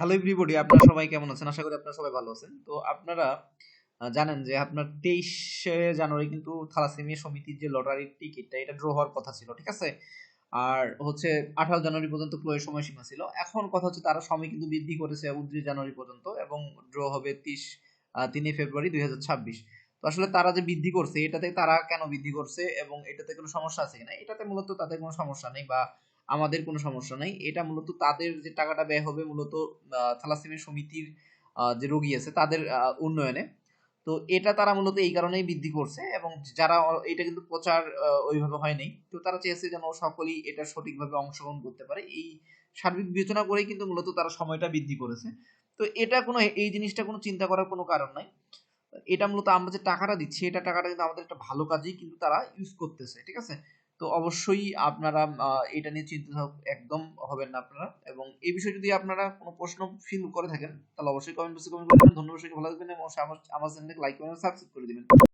Hello everybody আপনারা সবাই কেমন আছেন? আশা করি আপনারা সবাই ভালো আছেন। তো আপনারা জানেন যে আপনার তেইশে জানুয়ারি কিন্তু থ্যালাসেমিয়া সমিতির যে লটারির টিকিটটা, এটা ড্র হওয়ার কথা ছিল, ঠিক আছে? আর হচ্ছে আঠারো জানুয়ারি পর্যন্ত ক্রয়ের সময়সীমা ছিল। এখন কথা হচ্ছে তারা সময় কিন্তু বৃদ্ধি করেছে উনত্রিশ জানুয়ারি পর্যন্ত এবং ড্র হবে তিরিশ তিনই ফেব্রুয়ারি দুই হাজার ছাব্বিশ। তো আসলে তারা যে বৃদ্ধি করছে, এটাতে তারা কেন বৃদ্ধি করছে এবং এটাতে কোনো সমস্যা আছে কিনা? এটাতে মূলত তাদের কোনো সমস্যা নেই বা আমাদের কোনো সমস্যা নেই। এটা মূলত তাদের যে টাকাটা ব্যয় হবে মূলত থ্যালাসেমিয়া সমিতির যে রোগী আছে তাদের উন্নয়নে। তো এটা তারা মূলত এই কারণেই বৃদ্ধি করছে এবং যারা এটা কিন্তু প্রচার ওইভাবে হয়নি তো তারা চেয়েছে যেন সকলেই এটা সঠিকভাবে অংশগ্রহণ করতে পারে। এই সার্বিক বিবেচনা করেই কিন্তু মূলত তারা সময়টা বৃদ্ধি করেছে। তো এটা কোনো, এই জিনিসটা কোনো চিন্তা করার কোনো কারণ নাই। এটা মূলত আমরা যে টাকাটা দিচ্ছি, এটা টাকাটা কিন্তু আমাদের একটা ভালো কাজেই কিন্তু তারা ইউজ করতেছে, ঠিক আছে? তো অবশ্যই আপনারা এটা নিয়ে চিন্তিত একদম হবেন না আপনারা। এবং এই বিষয়ে যদি আপনারা কোনো প্রশ্ন ফিল করে থাকেন, তাহলে অবশ্যই কমেন্ট বক্সে কমেন্ট করবেন ধন্যবাদ সবাইকে, ভালো থাকবেন এবং আমার চ্যানেলকে লাইক করবেন সাবস্ক্রাইব করে দিবেন।